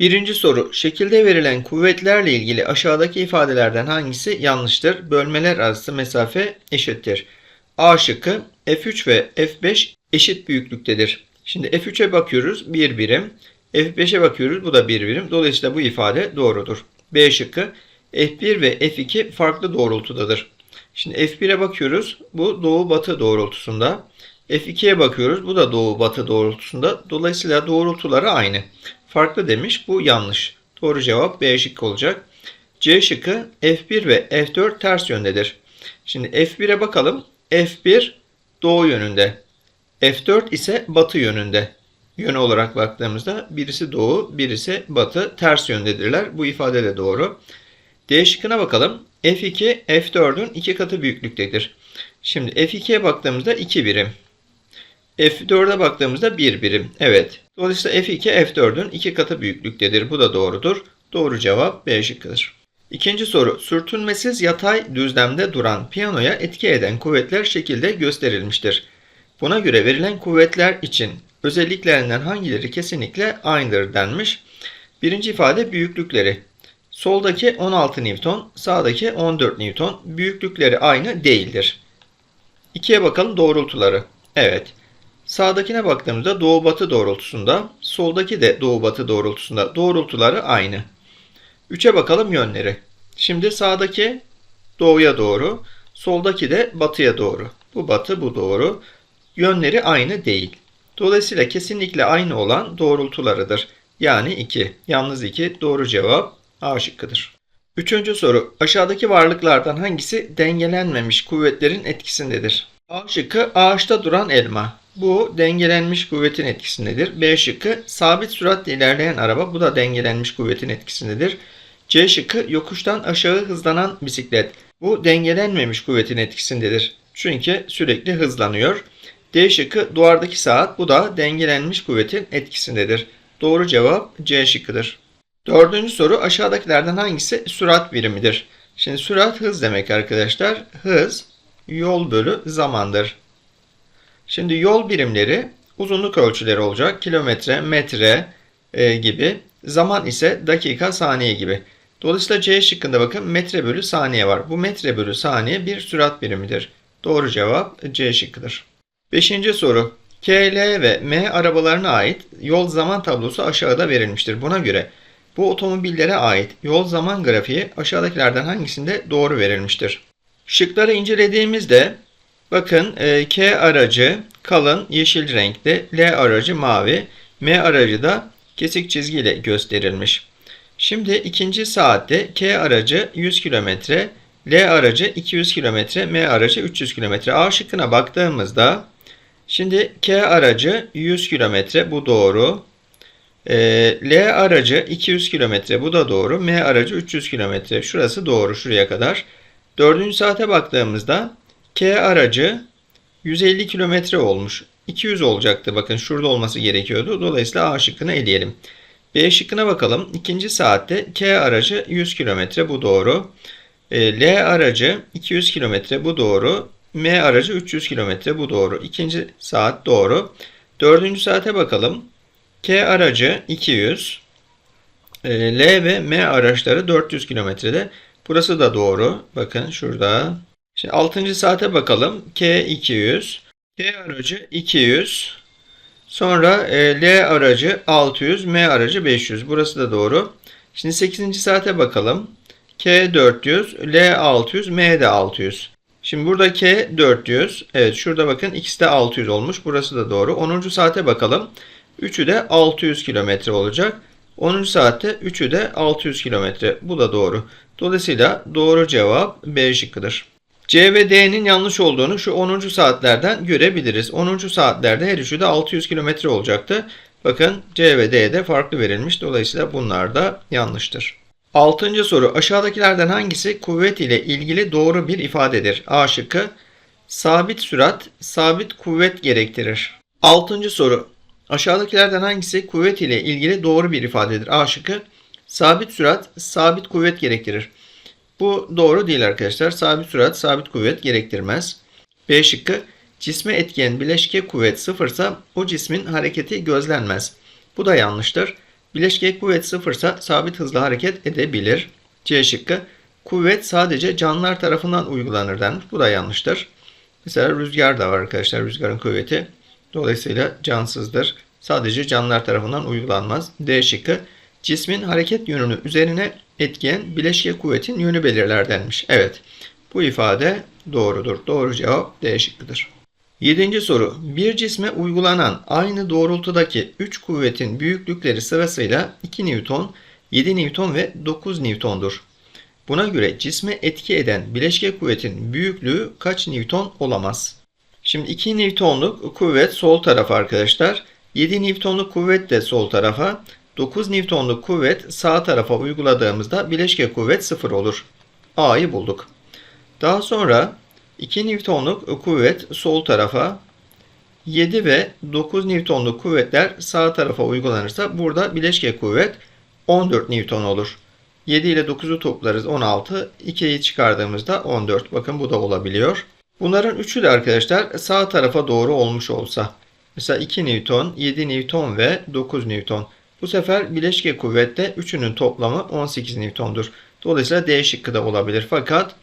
Birinci soru. Şekilde verilen kuvvetlerle ilgili aşağıdaki ifadelerden hangisi yanlıştır? Bölmeler arası mesafe eşittir. A şıkkı F3 ve F5 eşit büyüklüktedir. Şimdi F3'e bakıyoruz 1 birim. F5'e bakıyoruz bu da 1 birim. Dolayısıyla bu ifade doğrudur. B şıkkı F1 ve F2 farklı doğrultudadır. Şimdi F1'e bakıyoruz. Bu doğu batı doğrultusunda. F2'ye bakıyoruz. Bu da doğu batı doğrultusunda. Dolayısıyla doğrultuları aynı. Farklı demiş. Bu yanlış. Doğru cevap B şıkkı olacak. C şıkkı F1 ve F4 ters yöndedir. Şimdi F1'e bakalım. F1 doğu yönünde. F4 ise batı yönünde. Yön olarak baktığımızda birisi doğu, birisi batı ters yöndedirler. Bu ifade de doğru. D şıkkına bakalım. F2 F4'ün iki katı büyüklüktedir. Şimdi F2'ye baktığımızda 2 birim. F4'e baktığımızda 1 birim. Evet. Dolayısıyla F2 F4'ün iki katı büyüklüktedir. Bu da doğrudur. Doğru cevap B şıkkıdır. İkinci soru. Sürtünmesiz yatay düzlemde duran piyanoya etki eden kuvvetler şekilde gösterilmiştir. Buna göre verilen kuvvetler için özelliklerinden hangileri kesinlikle aynıdır denmiş. Birinci ifade büyüklükleri. Soldaki 16 Newton, sağdaki 14 Newton. Büyüklükleri aynı değildir. İkiye bakalım doğrultuları. Evet. Sağdakine baktığımızda doğu batı doğrultusunda, soldaki de doğu batı doğrultusunda doğrultuları aynı. 3'e bakalım yönleri. Şimdi sağdaki doğuya doğru, soldaki de batıya doğru. Bu batı, bu doğru. Yönleri aynı değil. Dolayısıyla kesinlikle aynı olan doğrultularıdır. Yani 2. Yalnız 2 doğru cevap A şıkkıdır. Üçüncü soru. Aşağıdaki varlıklardan hangisi dengelenmemiş kuvvetlerin etkisindedir? A şıkkı ağaçta duran elma. Bu dengelenmiş kuvvetin etkisindedir. B şıkkı sabit süratle ilerleyen araba. Bu da dengelenmiş kuvvetin etkisindedir. C şıkkı yokuştan aşağı hızlanan bisiklet. Bu dengelenmemiş kuvvetin etkisindedir. Çünkü sürekli hızlanıyor. D şıkkı duvardaki saat. Bu da dengelenmiş kuvvetin etkisindedir. Doğru cevap C şıkkıdır. Dördüncü soru aşağıdakilerden hangisi sürat birimidir? Şimdi sürat hız demek arkadaşlar. Hız yol bölü zamandır. Şimdi yol birimleri uzunluk ölçüleri olacak. Kilometre, metre e, gibi. Zaman ise dakika, saniye gibi. Dolayısıyla C şıkkında bakın metre bölü saniye var. Bu metre bölü saniye bir sürat birimidir. Doğru cevap C şıkkıdır. Beşinci soru. K, L ve M arabalarına ait yol zaman tablosu aşağıda verilmiştir. Buna göre bu otomobillere ait yol zaman grafiği aşağıdakilerden hangisinde doğru verilmiştir? Şıkları incelediğimizde bakın e, K aracı kalın yeşil renkte, L aracı mavi, M aracı da kesik çizgiyle gösterilmiş. Şimdi ikinci saatte K aracı 100 km, L aracı 200 km, M aracı 300 km. A şıkkına baktığımızda şimdi K aracı 100 km bu doğru. E, L aracı 200 km bu da doğru. M aracı 300 km. Şurası doğru şuraya kadar. Dördüncü saate baktığımızda K aracı 150 kilometre olmuş. 200 olacaktı. Bakın şurada olması gerekiyordu. Dolayısıyla A şıkkını eleyelim. B şıkkına bakalım. İkinci saatte K aracı 100 kilometre. Bu doğru. E, L aracı 200 kilometre. Bu doğru. M aracı 300 kilometre. Bu doğru. İkinci saat doğru. Dördüncü saate bakalım. K aracı 200. E, L ve M araçları 400 kilometrede. Burası da doğru. Bakın şurada. Şimdi 6. saate bakalım. K 200. K aracı 200. Sonra e, L aracı 600. M aracı 500. Burası da doğru. Şimdi 8. saate bakalım. K 400. L 600. M de 600. Şimdi burada K 400. Evet şurada bakın ikisi de 600 olmuş. Burası da doğru. 10. saate bakalım. Üçü de 600 kilometre olacak. 10. saatte üçü de 600 kilometre. Bu da doğru. Dolayısıyla doğru cevap B şıkkıdır. C ve D'nin yanlış olduğunu şu 10. saatlerden görebiliriz. 10. saatlerde her üçü de 600 kilometre olacaktı. Bakın C ve D'de farklı verilmiş. Dolayısıyla bunlar da yanlıştır. Altıncı soru. Aşağıdakilerden hangisi kuvvet ile ilgili doğru bir ifadedir? A şıkkı. Sabit sürat, sabit kuvvet gerektirir. Altıncı soru. Aşağıdakilerden hangisi kuvvet ile ilgili doğru bir ifadedir? A şıkkı. Sabit sürat, sabit kuvvet gerektirir. Bu doğru değil arkadaşlar. Sabit sürat, sabit kuvvet gerektirmez. B şıkkı. Cisme etkiyen bileşke kuvvet sıfırsa o cismin hareketi gözlenmez. Bu da yanlıştır. Bileşke kuvvet sıfırsa sabit hızla hareket edebilir. C şıkkı. Kuvvet sadece canlılar tarafından uygulanır denmiş. Bu da yanlıştır. Mesela rüzgar da var arkadaşlar. Rüzgarın kuvveti. Dolayısıyla cansızdır. Sadece canlılar tarafından uygulanmaz. D şıkkı. Cismin hareket yönünü üzerine etkileyen bileşke kuvvetin yönü belirler denmiş. Evet. Bu ifade doğrudur. Doğru cevap D şıkkıdır. Yedinci soru. Bir cisme uygulanan aynı doğrultudaki 3 kuvvetin büyüklükleri sırasıyla 2 Newton, 7 Newton ve 9 Newton'dur. Buna göre cisme etki eden bileşke kuvvetin büyüklüğü kaç Newton olamaz? Şimdi 2 Newton'luk kuvvet sol tarafa arkadaşlar. 7 Newton'luk kuvvet de sol tarafa. 9 Newton'luk kuvvet sağ tarafa uyguladığımızda bileşke kuvvet 0 olur. A'yı bulduk. Daha sonra 2 Newton'luk kuvvet sol tarafa, 7 ve 9 Newton'luk kuvvetler sağ tarafa uygulanırsa burada bileşke kuvvet 14 Newton olur. 7 ile 9'u toplarız 16, 2'yi çıkardığımızda 14. Bakın bu da olabiliyor. Bunların üçü de arkadaşlar sağ tarafa doğru olmuş olsa. Mesela 2 Newton, 7 Newton ve 9 Newton. Bu sefer bileşke kuvvette üçünün toplamı 18 Newton'dur. Dolayısıyla D şıkkı da olabilir. Fakat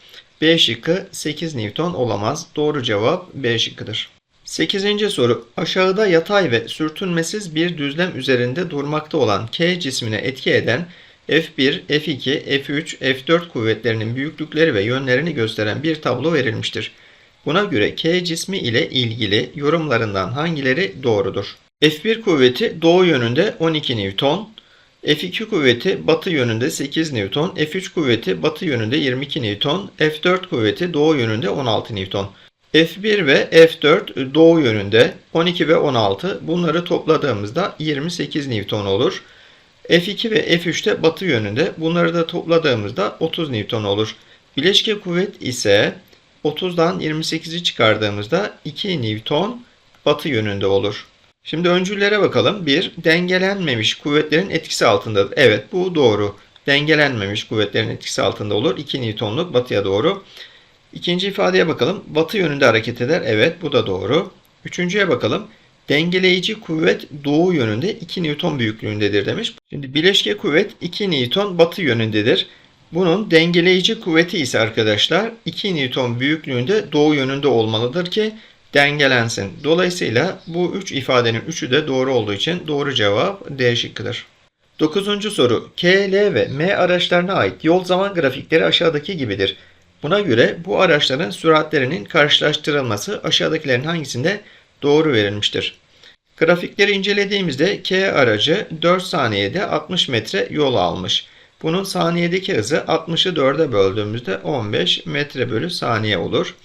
B şıkkı 8 Newton olamaz. Doğru cevap B şıkkıdır. 8. soru. Aşağıda yatay ve sürtünmesiz bir düzlem üzerinde durmakta olan K cismine etki eden F1, F2, F3, F4 kuvvetlerinin büyüklükleri ve yönlerini gösteren bir tablo verilmiştir. Buna göre K cismi ile ilgili yorumlarından hangileri doğrudur? F1 kuvveti doğu yönünde 12 Newton, F2 kuvveti batı yönünde 8 Newton, F3 kuvveti batı yönünde 22 Newton, F4 kuvveti doğu yönünde 16 Newton. F1 ve F4 doğu yönünde 12 ve 16 bunları topladığımızda 28 Newton olur. F2 ve F3 de batı yönünde bunları da topladığımızda 30 Newton olur. Bileşke kuvvet ise 30'dan 28'i çıkardığımızda 2 Newton batı yönünde olur. Şimdi öncüllere bakalım. 1. Dengelenmemiş kuvvetlerin etkisi altındadır. Evet bu doğru. Dengelenmemiş kuvvetlerin etkisi altında olur. 2 Newton'luk batıya doğru. İkinci ifadeye bakalım. Batı yönünde hareket eder. Evet bu da doğru. Üçüncüye bakalım. Dengeleyici kuvvet doğu yönünde 2 Newton büyüklüğündedir demiş. Şimdi bileşke kuvvet 2 Newton batı yönündedir. Bunun dengeleyici kuvveti ise arkadaşlar 2 Newton büyüklüğünde doğu yönünde olmalıdır ki dengelensin. Dolayısıyla bu üç ifadenin üçü de doğru olduğu için doğru cevap D şıkkıdır. Dokuzuncu soru. K, L ve M araçlarına ait yol zaman grafikleri aşağıdaki gibidir. Buna göre bu araçların süratlerinin karşılaştırılması aşağıdakilerin hangisinde doğru verilmiştir? Grafikleri incelediğimizde K aracı 4 saniyede 60 metre yol almış. Bunun saniyedeki hızı 60'ı 4'e böldüğümüzde 15 metre bölü saniye olur.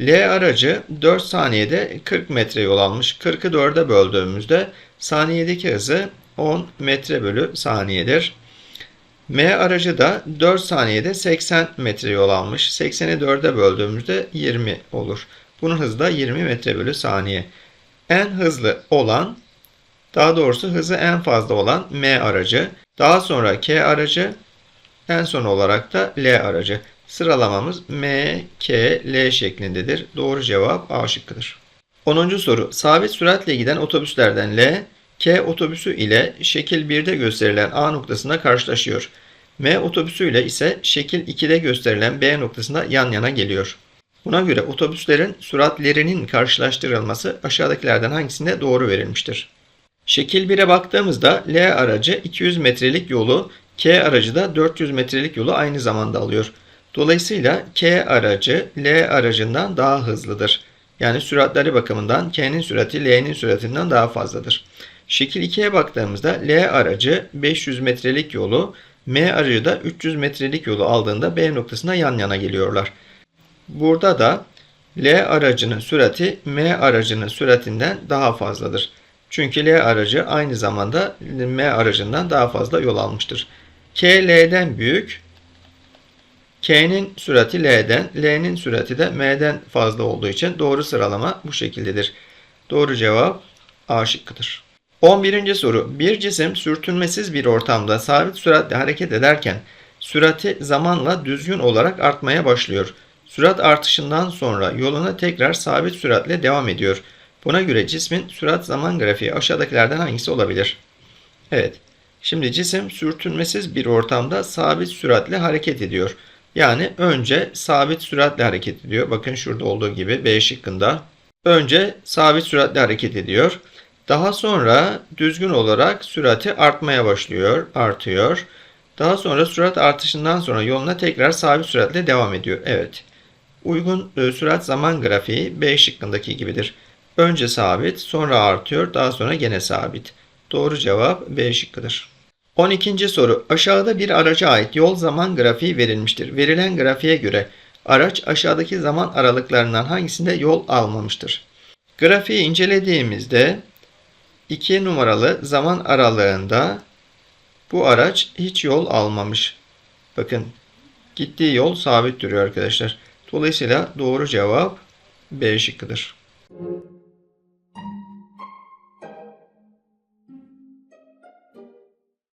L aracı 4 saniyede 40 metre yol almış. 40'ı 4'e böldüğümüzde saniyedeki hızı 10 metre bölü saniyedir. M aracı da 4 saniyede 80 metre yol almış. 80'i 4'e böldüğümüzde 20 olur. Bunun hızı da 20 metre bölü saniye. En hızlı olan, daha doğrusu hızı en fazla olan M aracı. Daha sonra K aracı, en son olarak da L aracı. Sıralamamız M, K, L şeklindedir. Doğru cevap A şıkkıdır. 10. soru. Sabit süratle giden otobüslerden L, K otobüsü ile şekil 1'de gösterilen A noktasında karşılaşıyor. M otobüsü ile ise şekil 2'de gösterilen B noktasında yan yana geliyor. Buna göre otobüslerin süratlerinin karşılaştırılması aşağıdakilerden hangisinde doğru verilmiştir? Şekil 1'e baktığımızda L aracı 200 metrelik yolu, K aracı da 400 metrelik yolu aynı zamanda alıyor. Dolayısıyla K aracı L aracından daha hızlıdır. Yani süratleri bakımından K'nin sürati L'nin süratinden daha fazladır. Şekil 2'ye baktığımızda L aracı 500 metrelik yolu, M aracı da 300 metrelik yolu aldığında B noktasına yan yana geliyorlar. Burada da L aracının sürati M aracının süratinden daha fazladır. Çünkü L aracı aynı zamanda M aracından daha fazla yol almıştır. K L'den büyük, K'nin sürati L'den, L'nin sürati de M'den fazla olduğu için doğru sıralama bu şekildedir. Doğru cevap A şıkkıdır. 11. soru. Bir cisim sürtünmesiz bir ortamda sabit süratle hareket ederken sürati zamanla düzgün olarak artmaya başlıyor. Sürat artışından sonra yoluna tekrar sabit süratle devam ediyor. Buna göre cismin sürat zaman grafiği aşağıdakilerden hangisi olabilir? Evet. Şimdi cisim sürtünmesiz bir ortamda sabit süratle hareket ediyor. Yani önce sabit süratle hareket ediyor. Bakın şurada olduğu gibi B şıkkında. Önce sabit süratle hareket ediyor. Daha sonra düzgün olarak sürati artmaya başlıyor, artıyor. Daha sonra sürat artışından sonra yoluna tekrar sabit süratle devam ediyor. Evet. Uygun e, sürat zaman grafiği B şıkkındaki gibidir. Önce sabit, sonra artıyor, daha sonra gene sabit. Doğru cevap B şıkkıdır. 12. soru. Aşağıda bir araca ait yol zaman grafiği verilmiştir. Verilen grafiğe göre araç aşağıdaki zaman aralıklarından hangisinde yol almamıştır? Grafiği incelediğimizde 2 numaralı zaman aralığında bu araç hiç yol almamış. Bakın gittiği yol sabit duruyor arkadaşlar. Dolayısıyla doğru cevap B şıkkıdır.